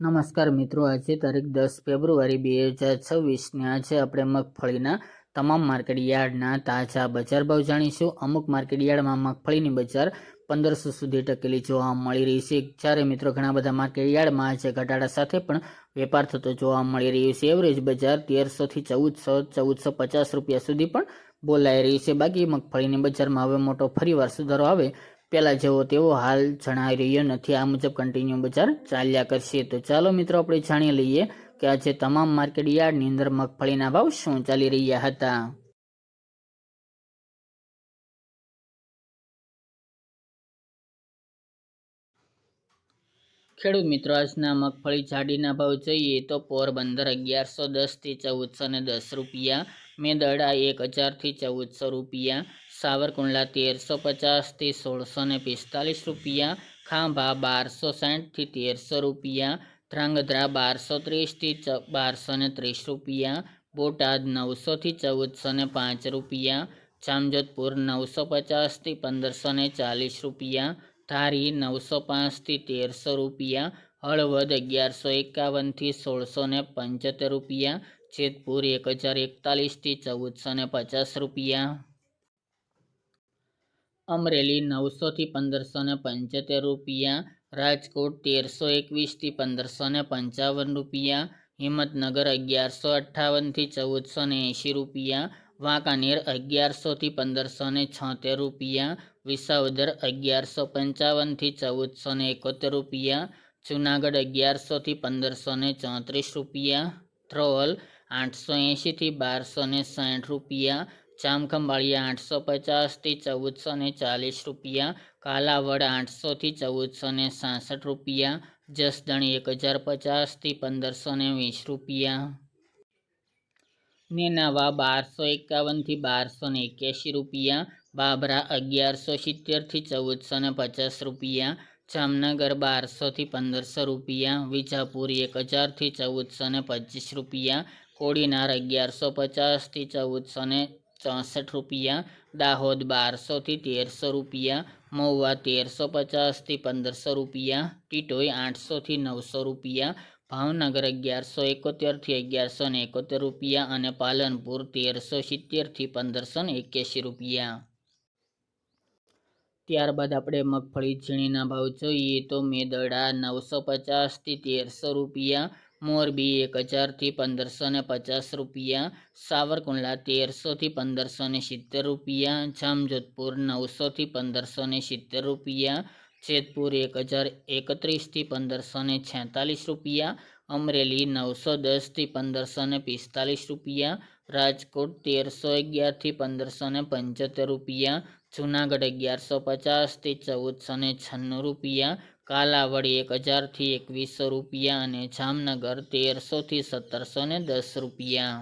નમસ્કાર મિત્રો, આજે તારીખ દસ ફેબ્રુઆરી બે હજાર છવ્વીસને આજે આપણે મગફળીના તમામ માર્કેટ યાર્ડના તાજા બજાર ભાવ જાણીશું. અમુક માર્કેટ યાર્ડમાં મગફળીની બજાર પંદરસો સુધી ટકેલી જોવા મળી રહી છે. જ્યારે મિત્રો, ઘણા બધા માર્કેટ યાર્ડમાં આજે ઘટાડા સાથે પણ વેપાર થતો જોવા મળી રહ્યો છે. એવરેજ બજાર તેરસોથી ચૌદસો ચૌદસો પચાસ રૂપિયા સુધી પણ બોલાઈ રહી છે. બાકી મગફળીની બજારમાં હવે મોટો ફરીવાર સુધારો આવે પહેલાં જેવો તેવો હાલ જણાઈ રહ્યો નથી. આ મુજબ કન્ટિન્યુ બજાર ચાલ્યા કરશે. તો ચાલો મિત્રો, આપણે જાણી લઈએ કે આજે તમામ માર્કેટ યાર્ડની અંદર મગફળીના ભાવ શું ચાલી રહ્યા હતા. ખેડૂત મિત્રો, આજના મગફળી જાડીના ભાવ જોઈએ તો પોરબંદર અગિયારસો દસથી ચૌદસો ને દસ રૂપિયા મેદડા એક હજારથી ચૌદસો રૂપિયા સાવરકુંડલા તેરસો પચાસથી સોળસો ને પિસ્તાલીસ રૂપિયા, ખાંભા બારસો સાઠથી તેરસો રૂપિયા, ધ્રાંગધ્રા બારસો ત્રીસથી બારસો ને ત્રીસ રૂપિયા, બોટાદ નવસોથી ચૌદસો ને પાંચ રૂપિયા, જામજોધપુર નવસો પચાસથી પંદરસો ને ચાલીસ રૂપિયા, ધારી નવસો પાંચથી તેરસો રૂપિયા, હળવદ અગિયારસો એકાવનથી સોળસો ને પંચોતેર રૂપિયા, જેતપુર એક હજાર એકતાલીસથી ચૌદસો ને પચાસ રૂપિયા. અમરેલી નવસોથી પંદરસો ને પંચોતેર રૂપિયા, રાજકોટ તેરસો એકવીસથી પંદરસો ને પંચાવન રૂપિયા, હિંમતનગર અગિયારસો અઠ્ઠાવનથી ચૌદસો ને એંશી રૂપિયા, વાંકાનેર અગિયારસોથી પંદરસો ને છોતેર રૂપિયા, વિસાવદર અગિયારસો પંચાવનથી ચૌદસો ને એકોતેર રૂપિયા, જુનાગઢ અગિયારસોથી પંદરસો ને ચોત્રીસ રૂપિયા, ધ્રોલ આઠસો એંશીથી બારસો ને સાઠ રૂપિયા જામખંભાળિયા આઠસો પચાસથી ચૌદસો ને ચાલીસ રૂપિયા, કાલાવડ આઠસોથી ચૌદસો ને સાસઠ રૂપિયા, જસદણ એક હજાર પચાસથી પંદરસો ને વીસ રૂપિયા. નેનાવા બારસો એકાવનથી બારસો ને એક્યાસી રૂપિયા, બાબરા અગિયારસો સિત્તેરથી ચૌદસો ને પચાસ રૂપિયા, જામનગર બારસોથી પંદરસો રૂપિયા, વિજાપુર એક હજારથી ચૌદસો ને પચીસ રૂપિયા, કોડીનાર અગિયારસો પચાસથી ચૌદસો ને ચોસઠ રૂપિયા, દાહોદ બારસોથી તેરસો રૂપિયા, મહુવા તેરસો પચાસથી પંદરસો રૂપિયા, ટીટોઈ આઠસોથી નવસો રૂપિયા, ભાવનગર અગિયારસો એકોતેરથી અગિયારસો ને એકોતેર રૂપિયા અને પાલનપુર તેરસો સિત્તેરથી પંદરસો ને એક્યાસી રૂપિયા. ત્યારબાદ આપણે મગફળી ઝીણીના ભાવ જોઈએ તો મેદડા નવસો પચાસથી તેરસો રૂપિયા મોરબી એક હજારથી પંદરસો ને પચાસ રૂપિયા, સાવરકુંડલા તેરસોથી પંદરસો ને સિત્તેર રૂપિયા, જામજોધપુર નવસોથી પંદરસો ને સિત્તેર રૂપિયા, જેતપુર એક હજાર એકત્રીસથી પંદરસો ને છેતાલીસ રૂપિયા, અમરેલી નવસો દસથી પંદરસો ને પિસ્તાલીસ રૂપિયા, રાજકોટ તેરસો અગિયારથી પંદરસો ને પંચોતેર રૂપિયા, જુનાગઢ અગિયારસો પચાસથી ચૌદસો ને છન્નું રૂપિયા કાલાવડી એક હજારથી એકવીસો રૂપિયા અને જામનગર તેરસોથી સત્તરસો ને દસ રૂપિયા.